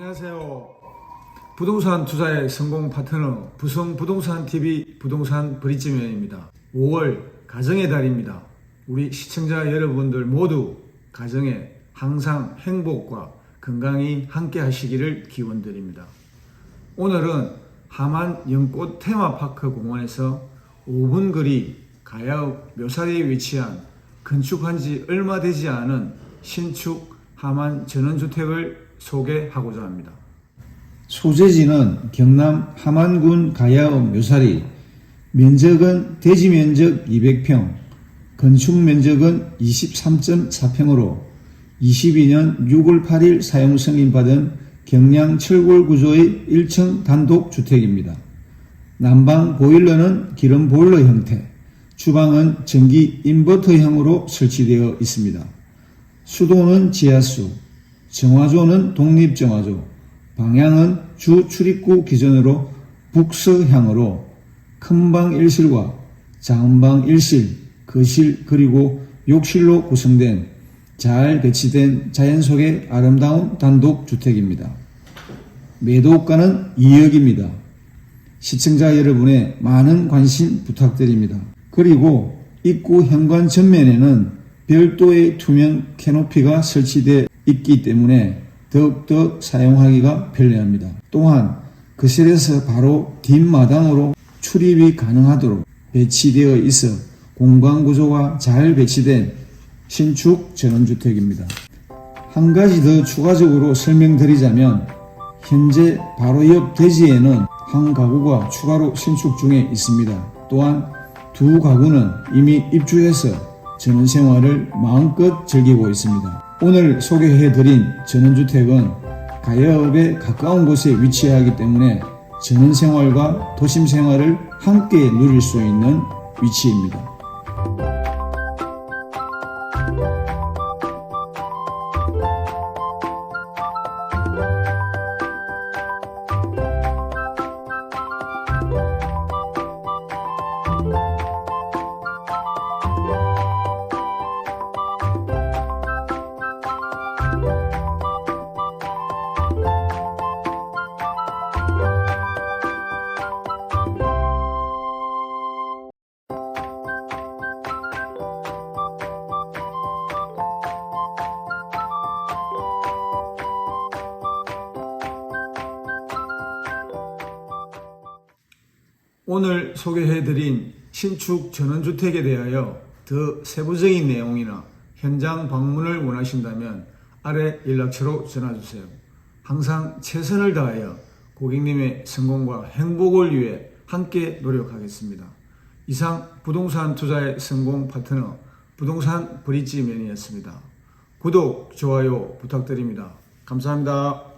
안녕하세요. 부동산 투자의 성공 파트너 부성 부동산 TV 부동산 브릿지맨입니다. 5월 가정의 달입니다. 우리 시청자 여러분들 모두 가정에 항상 행복과 건강히 함께 하시기를 기원드립니다. 오늘은 하만 연꽃 테마파크 공원에서 5분 거리 가야읍 묘사리에 위치한 건축한 지 얼마 되지 않은 신축 하만 전원주택을 소개하고자 합니다. 소재지는 경남 함안군 가야읍 묘사리, 면적은 대지 면적 200평, 건축 면적은 23.4평으로 22년 6월 8일 사용 승인받은 경량 철골 구조의 1층 단독 주택입니다. 난방 보일러는 기름 보일러 형태, 주방은 전기 인버터형으로 설치되어 있습니다. 수도는 지하수, 정화조는 독립정화조, 방향은 주 출입구 기준으로 북서향으로 큰방 1실과 작은 방 1실, 거실 그리고 욕실로 구성된 잘 배치된 자연 속의 아름다운 단독 주택입니다. 매도가는 2억입니다. 시청자 여러분의 많은 관심 부탁드립니다. 그리고 입구 현관 전면에는 별도의 투명 캐노피가 설치되어 있기 때문에 더욱더 사용하기가 편리합니다. 또한 거실에서 바로 뒷마당으로 출입이 가능하도록 배치되어 있어 공간 구조가 잘 배치된 신축 전원주택입니다. 한 가지 더 추가적으로 설명드리자면 현재 바로 옆 대지에는 한 가구가 추가로 신축 중에 있습니다. 또한 두 가구는 이미 입주해서 전원 생활을 마음껏 즐기고 있습니다. 오늘 소개해드린 전원주택은 가야읍에 가까운 곳에 위치하기 때문에 전원 생활과 도심 생활을 함께 누릴 수 있는 위치입니다. 오늘 소개해드린 신축 전원주택에 대하여 더 세부적인 내용이나 현장 방문을 원하신다면 아래 연락처로 전화주세요. 항상 최선을 다하여 고객님의 성공과 행복을 위해 함께 노력하겠습니다. 이상 부동산 투자의 성공 파트너 부동산 브릿지맨이었습니다. 구독, 좋아요 부탁드립니다. 감사합니다.